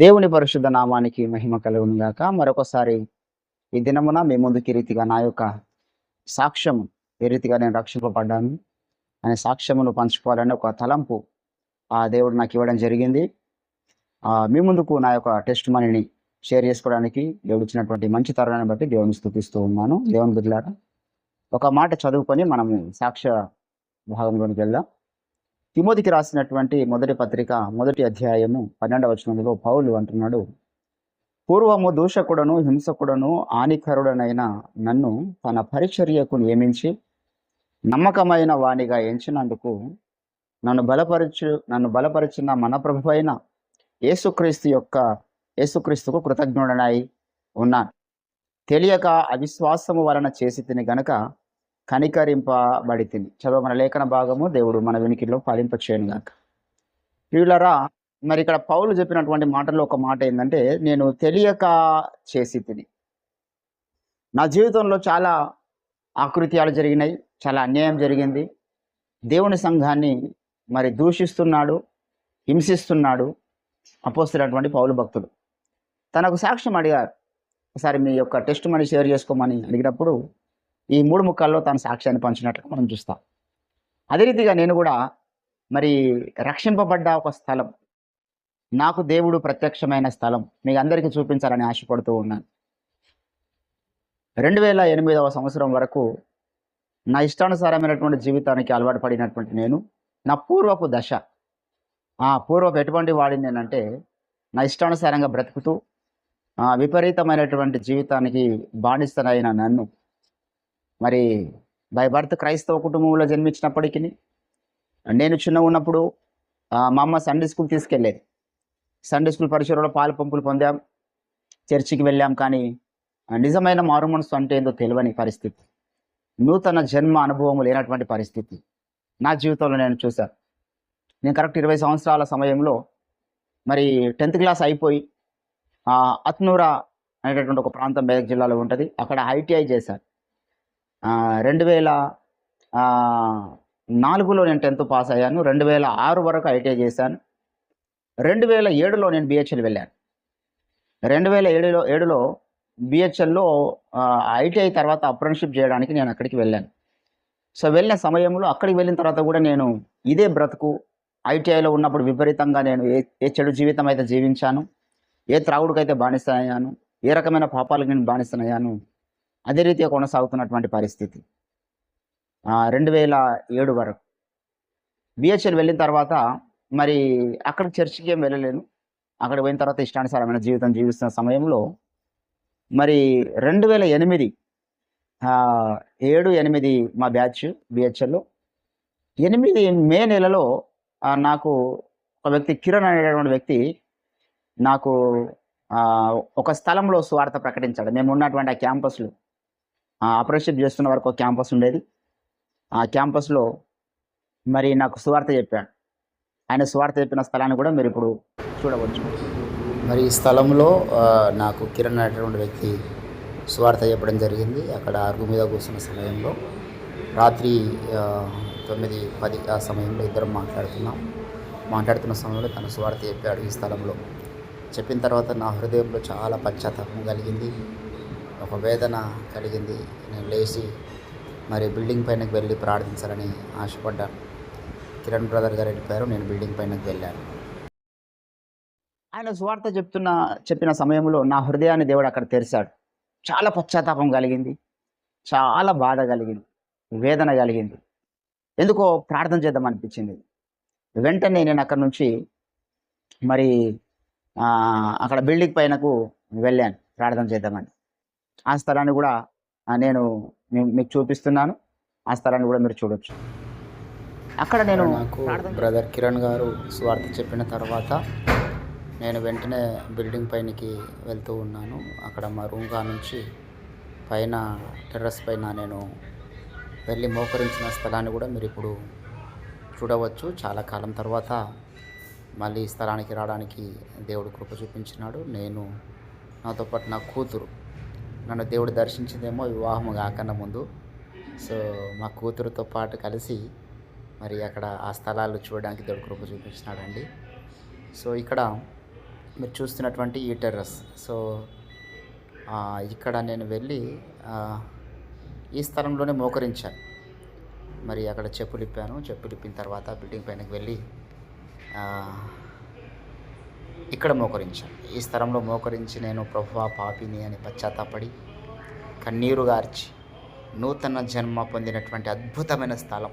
దేవుని పరిశుద్ధ నామానికి మహిమ కలుగునుగాక. మరొకసారి ఈ దినమున మీ ముందుకి రీతిగా నా యొక్క సాక్ష్యము ఏ రీతిగా నేను రక్షింపబడ్డాను. అనే సాక్ష్యమును పంచుకోవాలని ఒక తలంపు ఆ దేవుడు నాకు ఇవ్వడం జరిగింది. మీ ముందుకు నా యొక్క టెస్ట్ మనీని షేర్ చేసుకోవడానికి దేవుడు ఇచ్చినటువంటి మంచి తరుణాన్ని బట్టి దేవుని స్థుతిస్తూ ఉన్నాను. దేవుని బిడ్డలారా ఒక మాట చదువుకొని మనము సాక్ష్య భాగంలోనికి వెళ్దాం. తిమోతికి రాసినటువంటి మొదటి పత్రిక మొదటి అధ్యాయము పన్నెండవ వచనంలో పౌలు అంటున్నాడు పూర్వము దూషకుడను హింసకుడను హానికరుడనైన నన్ను తన పరిచర్యకు నియమించి నమ్మకమైన వాణిగా ఎంచినందుకు నన్ను బలపరచు నన్ను బలపరిచిన మన ప్రభు అయిన యేసుక్రీస్తు యొక్క యేసుక్రీస్తుకు కృతజ్ఞుడనై ఉన్నాను. తెలియక అవిశ్వాసము వలన చేసి తిని గనక కనికరింపబడి తిని చదువు మన లేఖన భాగము దేవుడు మన వెనికిలో ఫలింపచేయను చేయనుగాక ప్రియులరా మరి ఇక్కడ పౌలు చెప్పినటువంటి మాటల్లో ఒక మాట ఏంటంటే నేను తెలియక చేసి తిని నా జీవితంలో చాలా ఆకృత్యాలు జరిగినాయి చాలా అన్యాయం జరిగింది. దేవుని సంఘాన్ని మరి దూషిస్తున్నాడు హింసిస్తున్నాడు అపోస్తున్నటువంటి పౌలు భక్తుడు తనకు సాక్ష్యం అడిగారు ఒకసారి మీ యొక్క టెస్ట్ మనీ షేర్ చేసుకోమని అడిగినప్పుడు ఈ మూడు ముక్కల్లో తన సాక్ష్యాన్ని పంచినట్టుగా మనం చూస్తాం. అదే రీతిగా నేను కూడా మరి రక్షింపబడ్డ ఒక స్థలం నాకు దేవుడు ప్రత్యక్షమైన స్థలం మీకు అందరికీ చూపించాలని ఆశపడుతూ ఉన్నాను. రెండు వేల ఎనిమిదవ సంవత్సరం వరకు నా ఇష్టానుసారమైనటువంటి జీవితానికి అలవాటు పడినటువంటి నేను నా పూర్వపు దశ ఆ పూర్వపు ఎటువంటి వాడిని నేనంటే నా ఇష్టానుసారంగా బ్రతుకుతూ విపరీతమైనటువంటి జీవితానికి బానిస్తనైన నన్ను మరి బై బర్త్ క్రైస్తవ కుటుంబంలో జన్మించినప్పటికీ నేను చిన్న ఉన్నప్పుడు మా అమ్మ సండే స్కూల్ తీసుకెళ్ళేది. సండే స్కూల్ పరిసరంలో పాలు పంపులు పొందాం చర్చికి వెళ్ళాం కానీ నిజమైన మారు మనసు అంటే ఏందో తెలియని పరిస్థితి. నూతన జన్మ అనుభవం లేనటువంటి పరిస్థితి. నా జీవితంలో నేను చూశాను. నేను కరెక్ట్ ఇరవై సంవత్సరాల సమయంలో మరి టెన్త్ క్లాస్ అయిపోయి అత్నూరా అనేటటువంటి ఒక ప్రాంతం మెదక్ జిల్లాలో ఉంటుంది. అక్కడ ఐటీఐ చేశాను. రెండు వేల నాలుగులో నేను టెన్త్ పాస్ అయ్యాను. రెండు వేల ఆరు వరకు ఐటీఐ చేశాను. రెండు వేల ఏడులో నేను బిహెచ్ఎల్ వెళ్ళాను. రెండు వేల ఏడులో ఏడులో బిహెచ్ఎల్లో ఐటీఐ తర్వాత అప్రెంటిషిప్ చేయడానికి నేను అక్కడికి వెళ్ళాను. సో వెళ్ళిన సమయంలో అక్కడికి వెళ్ళిన తర్వాత కూడా నేను ఇదే బ్రతుకు ఐటీఐలో ఉన్నప్పుడు విపరీతంగా నేను ఏ ఏ చెడు జీవితం అయితే జీవించాను ఏ త్రాగుడికైతే బానిసనయ్యాను ఏ రకమైన పాపాలకు నేను బానిసనయ్యాను అదే రీతిగా కొనసాగుతున్నటువంటి పరిస్థితి. రెండు వేల ఏడు వరకు. బిహెచ్ఎల్ వెళ్ళిన తర్వాత మరి అక్కడ చర్చికి ఏం వెళ్ళలేను అక్కడ పోయిన తర్వాత ఇష్టానుసారమైన జీవితం జీవిస్తున్న సమయంలో మరి రెండు వేల ఎనిమిది ఏడు ఎనిమిది మా బ్యాచ్ బిహెచ్ఎల్లో ఎనిమిది మే నెలలో నాకు ఒక వ్యక్తి కిరణ్ అనేటటువంటి వ్యక్తి నాకు ఒక స్థలంలో స్వార్థ ప్రకటించాడు. మేము ఉన్నటువంటి ఆ క్యాంపస్లో. ఆపరేషన్ చేస్తున్న వరకు ఒక క్యాంపస్ ఉండేది. ఆ క్యాంపస్లో మరి నాకు సువార్త చెప్పాడు. ఆయన సువార్త చెప్పిన స్థలాన్ని కూడా మీరు ఇప్పుడు చూడవచ్చు. మరి ఈ స్థలంలో నాకు కిరణ్ అనేటువంటి వ్యక్తి సువార్త చెప్పడం జరిగింది. అక్కడ అరుగు మీద కూర్చున్న సమయంలో రాత్రి తొమ్మిది పది ఆ సమయంలో ఇద్దరం మాట్లాడుతున్నాం. మాట్లాడుతున్న సమయంలో తను సువార్త చెప్పాడు ఈ స్థలంలో. చెప్పిన తర్వాత నా హృదయంలో చాలా పశ్చాత్తాపం కలిగింది. ఒక వేదన కలిగింది. నేను లేచి మరి బిల్డింగ్ పైనకి వెళ్ళి ప్రార్థించాలని ఆశపడ్డాను. కిరణ్ బ్రదర్ గారు వెళ్ళిపోయారు. నేను బిల్డింగ్ పైనకి వెళ్ళాను. ఆయన స్వార్థ చెప్తున్న చెప్పిన సమయంలో నా హృదయాన్ని దేవుడు అక్కడ తెరిచాడు. చాలా పశ్చాత్తాపం కలిగింది. చాలా బాధ కలిగింది. వేదన కలిగింది. ఎందుకో ప్రార్థన చేద్దాం అనిపించింది. వెంటనే నేను అక్కడ నుంచి మరి అక్కడ బిల్డింగ్ పైనకు వెళ్ళాను. ప్రార్థన చేద్దామని. ఆ స్థలాన్ని కూడా నేను మీకు చూపిస్తున్నాను. ఆ స్థలాన్ని కూడా మీరు చూడొచ్చు. అక్కడ నేను నాకు బ్రదర్ కిరణ్ గారు స్వార్థ చెప్పిన తర్వాత నేను వెంటనే బిల్డింగ్ పైనకి వెళ్తూ ఉన్నాను. అక్కడ మా రూమ్ కా నుంచి పైన టెర్రస్ పైన నేను వెళ్ళి మోకరించిన స్థలాన్ని కూడా మీరు ఇప్పుడు చూడవచ్చు. చాలా కాలం తర్వాత మళ్ళీ ఈ స్థలానికి రావడానికి దేవుడు కృప చూపించినాడు. నేను నాతో పాటు నా కూతురు నన్ను దేవుడు దర్శించిందేమో వివాహం కాకుండా ముందు. సో మా కూతురుతో పాటు కలిసి మరి అక్కడ ఆ స్థలాలు చూడడానికి దేవుడు కృప చూపించినాడండి. సో ఇక్కడ మీరు చూస్తున్నటువంటి ఈ టెర్రస్. సో ఇక్కడ నేను వెళ్ళి ఈ స్థలంలోనే మోకరించాను మరి అక్కడ చెప్పులు ఇప్పాను చెప్పులు ఇప్పిన తర్వాత బిల్డింగ్ పైనకి వెళ్ళి ఇక్కడ మోకరించాను. ఈ స్థలంలో మోకరించి నేను ప్రభువా పాపిని అని పశ్చాత్తాపడి కన్నీరు గార్చి నూతన జన్మ పొందినటువంటి అద్భుతమైన స్థలం.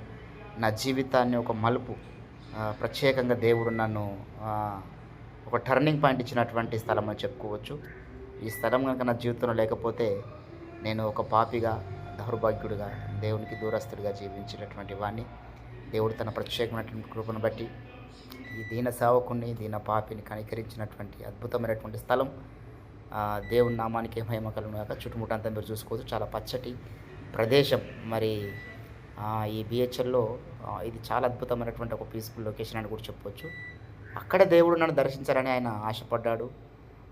నా జీవితాన్ని ఒక మలుపు ప్రత్యేకంగా దేవుడు నన్ను ఒక టర్నింగ్ పాయింట్ ఇచ్చినటువంటి స్థలం అని చెప్పుకోవచ్చు. ఈ స్థలం కనుక నా జీవితంలో లేకపోతే నేను ఒక పాపిగా దౌర్భాగ్యుడిగా దేవునికి దూరస్తుడిగా జీవించినటువంటి వాడిని దేవుడు తన ప్రత్యేకమైనటువంటి కృపను బట్టి ఈ దీన సేవకుని దీన పాపిని కనికరించినటువంటి అద్భుతమైనటువంటి స్థలం. దేవుని నామానికి మహిమ కలుగును కాక చుట్టుముట్టంతా మీరు చూసుకోవచ్చు. చాలా పచ్చటి ప్రదేశం. మరి ఈ బిహెచ్ఎల్లో ఇది చాలా అద్భుతమైనటువంటి ఒక పీస్ఫుల్ లొకేషన్ అని కూడా చెప్పవచ్చు అక్కడ దేవుడు నన్ను దర్శించాలని ఆయన ఆశపడ్డాడు.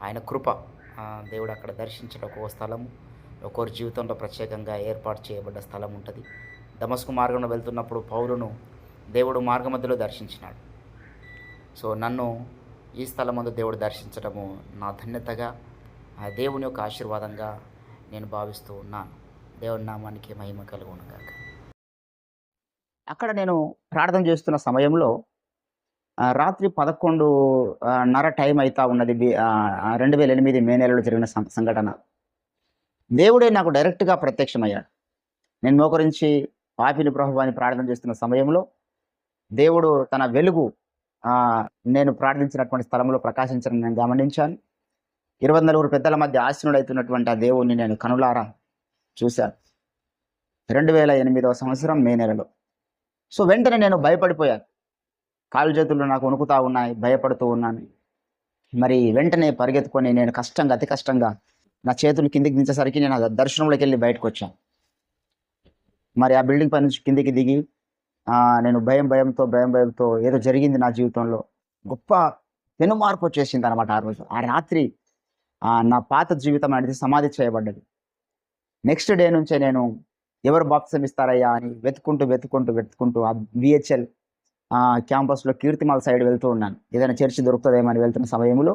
ఆయన కృప దేవుడు అక్కడ దర్శించడం ఒక స్థలము. ఒక్కొరి జీవితంలో ప్రత్యేకంగా ఏర్పాటు చేయబడ్డ స్థలం ఉంటుంది. దమస్కు మార్గంలో వెళ్తున్నప్పుడు పౌరును దేవుడు మార్గ మధ్యలో దర్శించినాడు. సో నన్ను ఈ స్థలం ముందు దేవుడు దర్శించడము నా ధన్యతగా ఆ దేవుని యొక్క ఆశీర్వాదంగా నేను భావిస్తూ ఉన్నాను. దేవుని నామానికి మహిమ కలిగి గాక. అక్కడ నేను ప్రార్థన చేస్తున్న సమయంలో రాత్రి పదకొండు నర టైం అవుతా ఉన్నది రెండు వేల ఎనిమిది మే నెలలో జరిగిన సంఘటన. దేవుడే నాకు డైరెక్ట్గా ప్రత్యక్షమయ్యాడు. నేను మోకరించి పాపిని ప్రభువాన్ని ప్రార్థన చేస్తున్న సమయంలో దేవుడు తన వెలుగు నేను ప్రార్థించినటువంటి స్థలంలో ప్రకాశించడం నేను గమనించాను. ఇరవై నలుగురు పెద్దల మధ్య ఆశీనుడైతున్నటువంటి ఆ దేవుణ్ణి నేను కనులారా చూశాను రెండు వేల ఎనిమిదవ సంవత్సరం మే నెలలో. సో వెంటనే నేను భయపడిపోయాను కాలు చేతులు నాకు వణుకుతా ఉన్నాయి భయపడుతూ ఉన్నాను. మరి వెంటనే పరిగెత్తుకొని నేను కష్టంగా అతి కష్టంగా నా చేతులు కిందికి దించేసరికి నేను దర్శనంలోకి వెళ్ళి బయటకు వచ్చాను మరి ఆ బిల్డింగ్ పై నుంచి కిందికి దిగి నేను భయం భయంతో భయం భయంతో ఏదో జరిగింది నా జీవితంలో. గొప్ప పెను మార్పు వచ్చేసింది అనమాట ఆ రోజు. ఆ రాత్రి నా పాత జీవితం అనేది సమాధి చేయబడ్డది. నెక్స్ట్ డే నుంచే నేను ఎవరు బాప్సం ఇస్తారయ్యా అని వెతుకుంటూ వెతుకుంటూ వెతుకుంటూ ఆ బిహెచ్ఎల్ క్యాంపస్లో కీర్తిమాల్ సైడ్ వెళ్తూ ఉన్నాను. ఏదైనా చర్చి దొరుకుతుందేమో అని వెళ్తున్న సమయంలో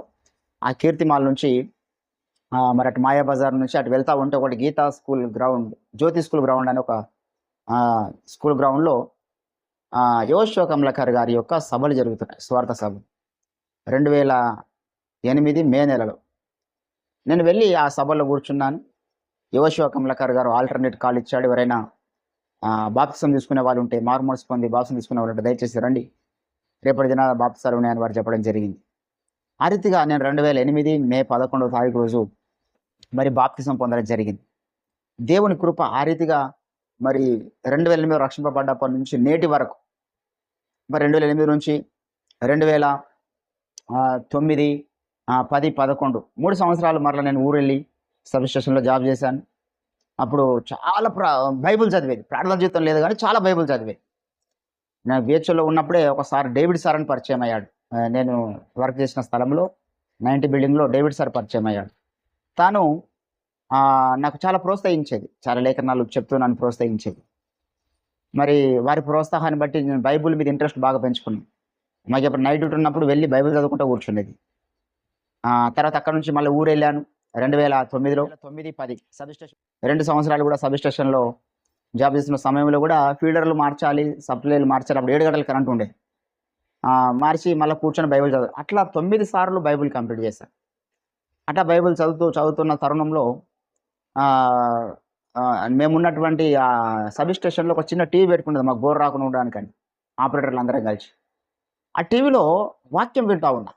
ఆ కీర్తిమాల్ నుంచి మరి అటు మాయా బజార్ నుంచి అటు వెళ్తా ఉంటే ఒకటి Geetha school ground Jyothi school ground అని ఒక స్కూల్ గ్రౌండ్లో యోశో కమలకర్ గారి యొక్క సభలు జరుగుతున్నాయి. స్వార్థ సభ రెండు వేల ఎనిమిది మే నెలలో. నేను వెళ్ళి ఆ సభలో కూర్చున్నాను. యువశివ కమలకర్ గారు ఆల్టర్నేట్ కాల్ ఇచ్చాడు. ఎవరైనా బాప్సం తీసుకునే వాళ్ళు ఉంటే మార్మోల్స్ పొంది బాప్సం తీసుకునే వాళ్ళు ఉంటే దయచేసి రండి. రేపటి దిన బాప్సాలు ఉన్నాయని వారు చెప్పడం జరిగింది. ఆ రీతిగా నేను రెండు వేల ఎనిమిది మే పదకొండవ తారీఖు రోజు మరి బాప్తిసం పొందడం జరిగింది. దేవుని కృప ఆ రీతిగా మరి రెండు వేల ఎనిమిది రక్షింపబడ్డప్పటి నుంచి నేటి వరకు రెండు వేల ఎనిమిది నుంచి రెండు వేల తొమ్మిది పది పదకొండు. మూడు సంవత్సరాలు మరలా నేను ఊరెళ్ళి సబ్ స్టేషన్లో జాబ్ చేశాను. అప్పుడు చాలా ప్రా బైబిల్ చదివేది. ప్రార్థన జీవితం లేదు కానీ చాలా బైబిల్ చదివేది. నేను బిహెచ్ఎల్లో ఉన్నప్పుడే ఒకసారి డేవిడ్ సార్ అని పరిచయం అయ్యాడు. నేను వర్క్ చేసిన స్థలంలో నైన్టీ బిల్డింగ్లో డేవిడ్ సార్ పరిచయం అయ్యాడు. తాను నాకు చాలా ప్రోత్సహించేది. చాలా లేఖనాలు చెప్తూ నన్ను ప్రోత్సహించేది. మరి వారి ప్రోత్సాహాన్ని బట్టి నేను బైబిల్ మీద ఇంట్రెస్ట్ బాగా పెంచుకున్నాను. మాకు ఇప్పుడు నైట్ డ్యూటీ ఉన్నప్పుడు వెళ్ళి బైబిల్ చదువుకుంటూ కూర్చునేది తర్వాత అక్కడ నుంచి మళ్ళీ ఊరు వెళ్ళాను. రెండు వేల తొమ్మిదిలో తొమ్మిది పది సబ్ స్టేషన్ రెండు సంవత్సరాలు కూడా సబ్ స్టేషన్లో జాబ్ చేస్తున్న సమయంలో కూడా ఫీడర్లు మార్చాలి సప్లైలు మార్చాలి. అప్పుడు ఏడు గంటల కరెంట్ ఉండే. మార్చి మళ్ళీ కూర్చొని బైబిల్ చదువు. అట్లా తొమ్మిది సార్లు బైబిల్ కంప్లీట్ చేశాను అట్లా బైబిల్ చదువుతూ చదువుతున్న తరుణంలో మేమున్నటువంటి సబ్ స్టేషన్లో ఒక చిన్న టీవీ పెట్టుకున్నది మాకు బోర్ రాకుండా ఉండడానికని ఆపరేటర్లు అందరం కలిసి. ఆ టీవీలో వాక్యం వింటూ ఉన్నా.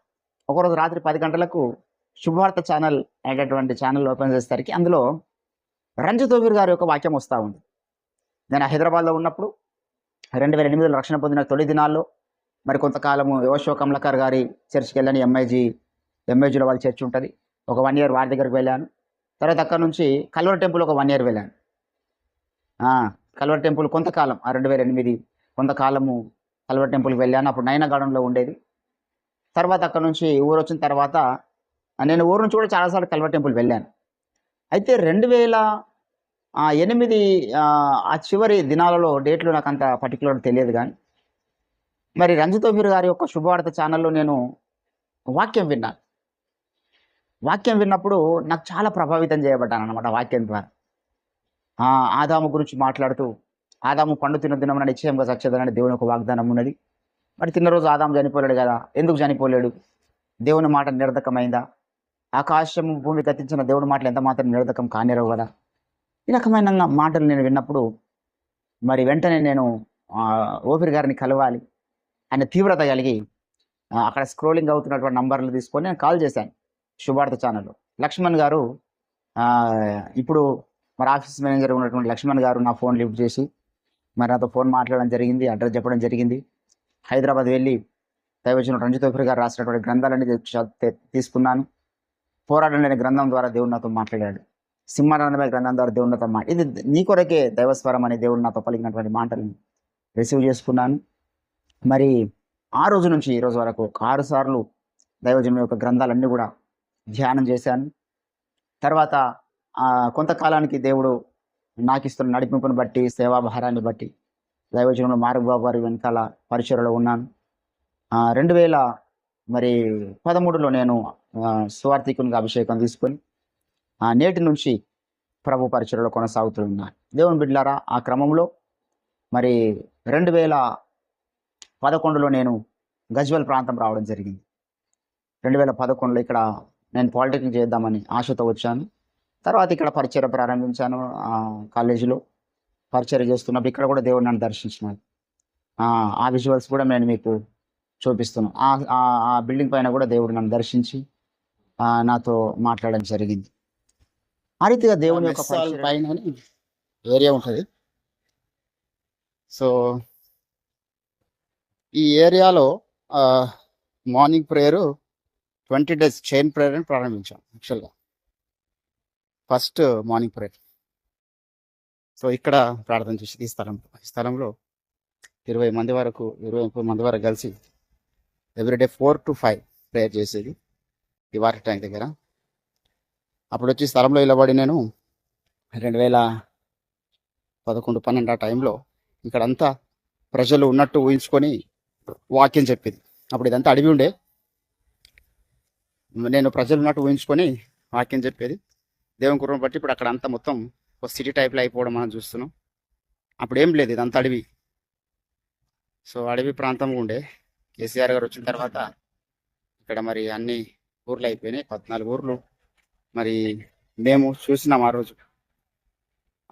ఒకరోజు రాత్రి పది గంటలకు శుభవార్త ఛానల్ అనేటటువంటి ఛానల్ ఓపెన్ చేసేసరికి అందులో రంజిత్ ఓబీర్ గారి యొక్క వాక్యం వస్తూ ఉంది. నేను హైదరాబాద్లో ఉన్నప్పుడు రెండు వేల ఎనిమిదిలో రక్షణ పొందిన తొలి దినాల్లో మరి కొంతకాలము యోశో కమలకర్ గారి చర్చికి వెళ్ళాను ఎంఐజీ ఎంఐజీలో వాళ్ళ చర్చ్ ఉంటుంది. ఒక వన్ ఇయర్ వారి దగ్గరికి వెళ్ళాను. తర్వాత అక్కడ నుంచి కల్వర్ టెంపుల్ ఒక వన్ ఇయర్ వెళ్ళాను. కల్వర్ టెంపుల్ కొంతకాలం ఆ రెండు వేల ఎనిమిది కొంతకాలము కల్వర్ టెంపుల్కి వెళ్ళాను. అప్పుడు నయనగాడంలో ఉండేది. తర్వాత అక్కడ నుంచి ఊరు వచ్చిన తర్వాత నేను ఊరు నుంచి కూడా చాలాసార్లు కల్వర్ టెంపుల్ వెళ్ళాను. అయితే రెండు వేల ఎనిమిది ఆ, చివరి దినాలలో డేట్లు నాకు అంత పర్టికులర్ తెలియదు కానీ మరి రంజితోబీర్ గారి యొక్క శుభవార్త ఛానల్లో నేను వాక్యం విన్నాను. వాక్యం విన్నప్పుడు నాకు చాలా ప్రభావితం చేయబడ్డాను అనమాట వాక్యం ద్వారా. ఆదాము గురించి మాట్లాడుతూ ఆదాము పండు తిన్న దినమున నిశ్చయంగా సచ్చేదనని దేవుని ఒక వాగ్దానం ఉన్నది. మరి తిన్న రోజు ఆదాము చనిపోలేడు కదా? ఎందుకు చనిపోలేడు? దేవుని మాట నిరర్ధకమైందా? ఆకాశం భూమి గతించిన దేవుని మాటలు ఎంత మాత్రం నిరర్ధకం కానేరవు కదా? ఈ రకమైన మాటలు నేను విన్నప్పుడు మరి వెంటనే నేను ఆ, ఓపిరి గారిని కలవాలి. ఆయన తీవ్రత కలిగి అక్కడ స్క్రోలింగ్ అవుతున్నటువంటి నంబర్లు తీసుకొని నేను కాల్ చేశాను. శుభార్త ఛానల్. లక్ష్మణ్ గారు ఇప్పుడు మరి ఆఫీస్ మేనేజర్ ఉన్నటువంటి లక్ష్మణ్ గారు నా ఫోన్ లిఫ్ట్ చేసి మరి నాతో ఫోన్ మాట్లాడడం జరిగింది అడ్రస్ చెప్పడం జరిగింది. హైదరాబాద్ వెళ్ళి దయవచ్చిన రంజిత్ ఓఫిర్ గారు రాసినటువంటి గ్రంథాలన్నీ తీసుకున్నాను. పోరాటం లేని గ్రంథం ద్వారా దేవుడు నాతో మాట్లాడాడు. సింహానందమే గ్రంథం ద్వారా దేవుడు నాతో మా ఇది నీ కొరకే దైవస్వరం అనే దేవుడు నాతో పలికినటువంటి మాటలను రిసీవ్ చేసుకున్నాను. మరి ఆ రోజు నుంచి ఈ రోజు వరకు ఒక ఆరు సార్లు దైవజనం యొక్క గ్రంథాలన్నీ కూడా ధ్యానం చేశాను. తర్వాత కొంతకాలానికి దేవుడు నాకు ఇస్తున్న నడిపింపుని బట్టి సేవాభారాన్ని బట్టి దైవజనంలో మారుబాబు వారి వెనకాల పరిచయలో ఉన్నాను. రెండు వేల మరి పదమూడులో నేను స్వార్థికునిగా అభిషేకం తీసుకొని నేటి నుంచి ప్రభు పరిచయలో కొనసాగుతూ ఉన్నాను దేవుని బిడ్డలారా ఆ క్రమంలో మరి రెండు వేల పదకొండులో నేను గజ్వల్ ప్రాంతం రావడం జరిగింది. రెండు వేల పదకొండులో ఇక్కడ నేను పాలిటెక్నిక్ చేద్దామని ఆశతో వచ్చాను. తర్వాత ఇక్కడ పరిచయం ప్రారంభించాను కాలేజీలో పరిచయం చేస్తున్నప్పుడు ఇక్కడ కూడా దేవుడు నన్ను దర్శించినాడు. ఆ, విజువల్స్ కూడా నేను మీకు చూపిస్తున్నాను ఆ బిల్డింగ్ పైన కూడా దేవుడు నన్ను దర్శించి నాతో మాట్లాడడం జరిగింది. ఆ రీతిగా దేవుని యొక్క పైన ఏరియా ఉంటుంది. సో ఈ ఏరియాలో morning prayer twenty days chain ప్రేయర్ని ప్రారంభించాం యాక్చువల్గా ఫస్ట్ మార్నింగ్ ప్రేయర్. సో ఇక్కడ ప్రార్థన చేసి ఈ స్థలంలో ఈ స్థలంలో ఇరవై మంది వరకు ఇరవై ముప్పై మంది వరకు కలిసి everyday four to five prayer చేసేది ఈ వాటర్ ట్యాంక్ దగ్గర. అప్పుడు వచ్చి స్థలంలో నిలబడి నేను రెండు వేల పదకొండు పన్నెండు ఆ టైంలో ఇక్కడంతా ప్రజలు ఉన్నట్టు ఊహించుకొని వాక్యం చెప్పింది. అప్పుడు ఇదంతా అడవి ఉండే. నేను ప్రజలు ఉన్నట్టు ఊహించుకొని వాక్యం చెప్పేది. దేవుని కుర్రను బట్టి ఇప్పుడు అక్కడ అంతా మొత్తం ఒక సిటీ టైప్లో అయిపోవడం మనం చూస్తున్నాం. అప్పుడు ఏం లేదు ఇదంతా అడవి. సో అడవి ప్రాంతం ఉండే. కేసీఆర్ గారు వచ్చిన తర్వాత ఇక్కడ మరి అన్ని ఊర్లు అయిపోయినాయి. పద్నాలుగు ఊర్లు. మరి మేము చూసినాం ఆ రోజు.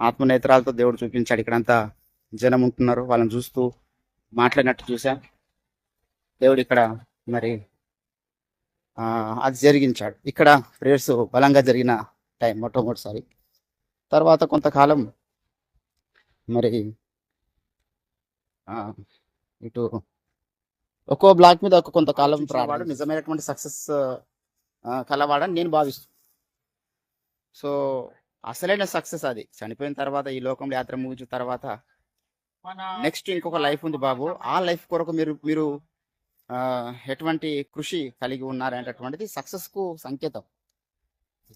ఆత్మనేత్రాలతో దేవుడు చూపించాడు. ఇక్కడంతా జనం ఉంటున్నారు. వాళ్ళని చూస్తూ మాట్లాడినట్టు చూసాం దేవుడు ఇక్కడ మరి అది జరిగించాడు. ఇక్కడ ప్రేయర్స్ బలంగా జరిగిన టైం మొట్టమొదటిసారి. తర్వాత కొంతకాలం మరి ఇటు ఒక్కో బ్లాక్ మీద ఒక కొంతకాలం వాడు నిజమైనటువంటి సక్సెస్ కలవాడని నేను భావిస్తున్నాను సో అసలైన సక్సెస్ అది. చనిపోయిన తర్వాత ఈ లోకంలో యాత్ర ముగించిన తర్వాత నెక్స్ట్ ఇంకొక లైఫ్ ఉంది బాబు. ఆ లైఫ్ కొరకు మీరు మీరు ఎటువంటి కృషి కలిగి ఉన్నారనేటటువంటిది సక్సెస్కు సంకేతం.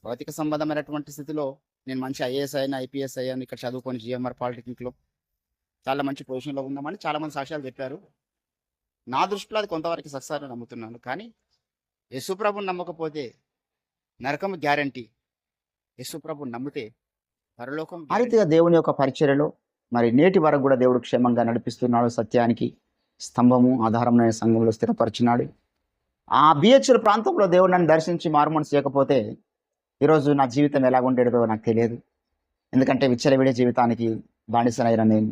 భౌతిక సంబంధమైనటువంటి స్థితిలో నేను మంచి ఐఏఎస్ అయినా ఐపీఎస్ అయ్యాను ఇక్కడ చదువుకొని జిఎంఆర్ పాలిటెక్నిక్లో చాలా మంచి పొజిషన్లో ఉన్నామని చాలా మంది సాక్ష్యాలు చెప్పారు. నా దృష్టిలో అది కొంతవరకు సక్సెస్ అని నమ్ముతున్నాను. కానీ యశుప్రభుని నమ్మకపోతే నరకం గ్యారంటీ. యశుప్రభుని నమ్మితే పరలోకం ఆ రీతిగా దేవుని యొక్క పరిచర్యలో మరి నేటి వరకు కూడా దేవుడు క్షేమంగా నడిపిస్తున్నాడు సత్యానికి. స్తంభము ఆధారమైన సంఘంలో స్థిరపరిచినాడు. ఆ బిహెచ్ఎల్ ప్రాంతంలో దేవుడు నన్ను దర్శించి మారుమని చేయకపోతే ఈరోజు నా జీవితం ఎలా ఉండేదో నాకు తెలియదు. ఎందుకంటే విచ్చలవిడే జీవితానికి బానిసనైన నేను.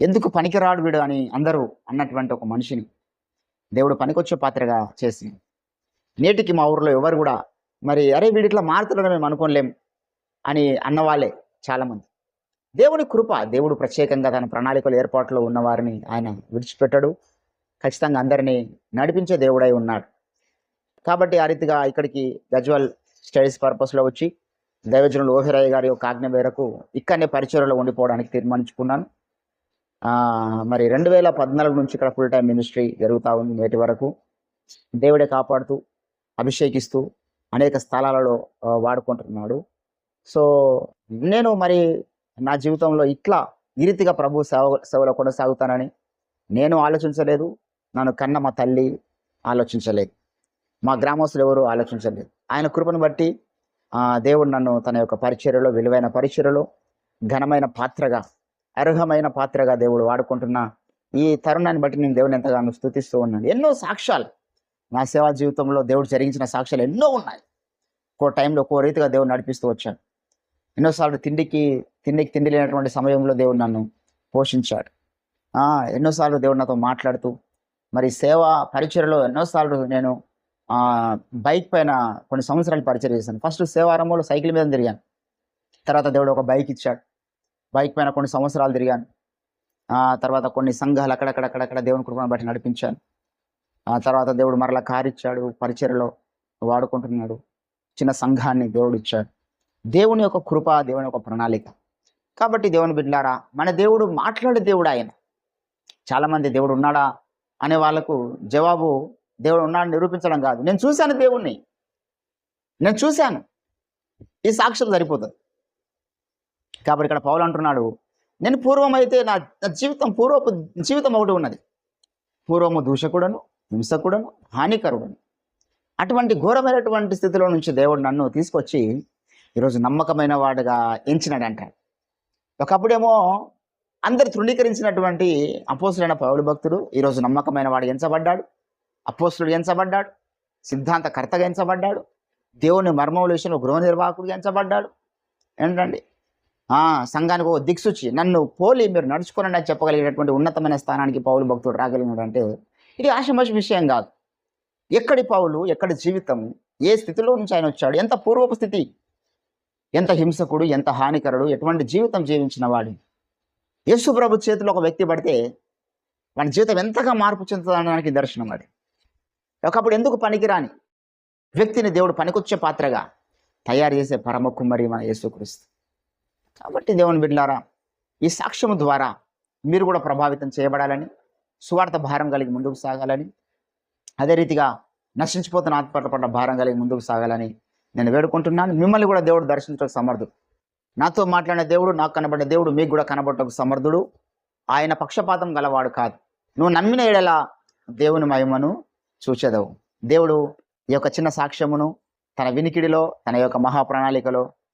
ఎందుకు పనికిరాడు వీడు అని అందరూ అన్నటువంటి ఒక మనిషిని దేవుడు పనికొచ్చే పాత్రగా చేసి నేటికి మా ఊర్లో ఎవరు కూడా మరి అరే వీడిట్లా మారుతున్నాడు మేము అనుకోలేం అని అన్నవాళ్ళే చాలామంది. దేవుని కృప దేవుడు ప్రత్యేకంగా తన ప్రణాళికలు ఏర్పాట్లో ఉన్నవారిని ఆయన విడిచిపెట్టడు. ఖచ్చితంగా అందరినీ నడిపించే దేవుడై ఉన్నాడు. కాబట్టి ఆ రీతిగా ఇక్కడికి గజ్వల్ స్టడీస్ పర్పస్లో వచ్చి దైవజనులు ఓహిరాయ్ గారి యొక్క ఆజ్ఞ మేరకు ఇక్కడనే పరిచయలో ఉండిపోవడానికి తీర్మానించుకున్నాను. మరి రెండు వేల పద్నాలుగు నుంచి ఇక్కడ ఫుల్ టైం మినిస్ట్రీ జరుగుతూ ఉంది నేటి వరకు. దేవుడే కాపాడుతూ అభిషేకిస్తూ అనేక స్థలాలలో వాడుకుంటున్నాడు. సో నేను మరి నా జీవితంలో ఇట్లా ఈ రీతిగా ప్రభు సేవ సేవలో కొనసాగుతానని నేను ఆలోచించలేదు. నన్ను కన్న మా తల్లి ఆలోచించలేదు. మా గ్రామస్తులు ఎవరు ఆలోచించలేదు. ఆయన కృపను బట్టి ఆ దేవుడు నన్ను తన యొక్క పరిచర్యలో విలువైన పరిచర్యలో ఘనమైన పాత్రగా అర్హమైన పాత్రగా దేవుడు వాడుకుంటున్న ఈ తరుణాన్ని బట్టి నేను దేవుని ఎంతగానో స్థుతిస్తూ ఉన్నాను. ఎన్నో సాక్ష్యాలు నా సేవా జీవితంలో దేవుడు జరిగించిన సాక్ష్యాలు ఎన్నో ఉన్నాయి. ఒక్కో టైంలో ఒక్కో రీతిగా దేవుడు నడిపిస్తూ వచ్చాను ఎన్నోసార్లు తిండికి తిండికి తిండి లేనటువంటి సమయంలో దేవుడు నన్ను పోషించాడు. ఎన్నోసార్లు దేవుడు నాతో మాట్లాడుతూ మరి సేవ పరిచయలో ఎన్నోసార్లు నేను బైక్ పైన కొన్ని సంవత్సరాలు పరిచయం చేశాను. ఫస్ట్ సేవారంభంలో సైకిల్ మీద తిరిగాను. తర్వాత దేవుడు ఒక బైక్ ఇచ్చాడు. బైక్ పైన కొన్ని సంవత్సరాలు తిరిగాను. తర్వాత కొన్ని సంఘాలు అక్కడక్కడక్కడక్కడ దేవుని కృపను బట్టి నడిపించాను. ఆ తర్వాత దేవుడు మరలా కారు ఇచ్చాడు పరిచయలో వాడుకుంటున్నాడు. చిన్న సంఘాన్ని దేవుడు ఇచ్చాడు. దేవుని యొక్క కృప దేవుని యొక్క ప్రణాళిక. కాబట్టి దేవుని బిడ్డారా మన దేవుడు మాట్లాడే దేవుడు ఆయన. చాలామంది దేవుడు ఉన్నాడా అనే వాళ్ళకు జవాబు దేవుడు ఉన్నాడని నిరూపించడం కాదు. నేను చూశాను దేవుణ్ణి. నేను చూశాను. ఈ సాక్ష్యం సరిపోతుంది. కాబట్టి ఇక్కడ పౌలు అంటున్నాడు నేను పూర్వం అయితే నా నా జీవితం పూర్వపు జీవితం ఒకటి ఉన్నది. పూర్వము దూషకుడను హింసకుడను హానికరుడను. అటువంటి ఘోరమైనటువంటి స్థితిలో నుంచి దేవుడు నన్ను తీసుకొచ్చి ఈరోజు నమ్మకమైన వాడుగా ఎంచినాడు అంటాడు ఒకప్పుడేమో అందరు తృణీకరించినటువంటి అపోసులైన పౌలు భక్తుడు ఈరోజు నమ్మకమైన వాడు ఎంచబడ్డాడు. అపోసులుడు ఎంచబడ్డాడు. సిద్ధాంతకర్తగా ఎంచబడ్డాడు. దేవుని మర్మముల విషయంలో గృహ నిర్వాహకుడు ఎంచబడ్డాడు. ఏంటండి? సంఘానికి ఓ దిక్సూచి నన్ను పోలి మీరు నడుచుకోనండి అని చెప్పగలిగినటువంటి ఉన్నతమైన స్థానానికి పౌలు భక్తుడు రాగలిగినాడు అంటే ఇది ఆశమాష విషయం కాదు. ఎక్కడి పౌలు ఎక్కడి జీవితం ఏ స్థితిలో నుంచి ఆయన వచ్చాడు ఎంత పూర్వపు స్థితి? ఎంత హింసకుడు ఎంత హానికరుడు ఎటువంటి జీవితం జీవించిన వాడు. యేసు ప్రభు చేతిలో ఒక వ్యక్తి పడితే వాడి జీవితం ఎంతగా మార్పు చెందుతుందనడానికి దర్శనం అది. ఒకప్పుడు ఎందుకు పనికిరాని? వ్యక్తిని దేవుడు పనికొచ్చే పాత్రగా తయారు చేసే పరమ కుమ్మరి మన యేసుక్రీస్తు. కాబట్టి దేవుని బిడ్డారా ఈ సాక్ష్యము ద్వారా మీరు కూడా ప్రభావితం చేయబడాలని సువార్త భారం కలిగి ముందుకు సాగాలని అదే రీతిగా నశించిపోతున్న ఆత్మపట్ల పట్ల భారం కలిగి ముందుకు సాగాలని నేను వేడుకుంటున్నాను. మిమ్మల్ని కూడా దేవుడు దర్శించడానికి సమర్థుడు. నాతో మాట్లాడిన దేవుడు నాకు కనబడిన దేవుడు మీకు కూడా కనబడటకు సమర్థుడు. ఆయన పక్షపాతం గలవాడు కాదు. నువ్వు నమ్మిన ఎడల దేవుని మహిమను చూచెదవు. దేవుడు ఈ యొక్క చిన్న సాక్ష్యమును తన వినికిడిలో తన యొక్క మహాప్రణాళికలో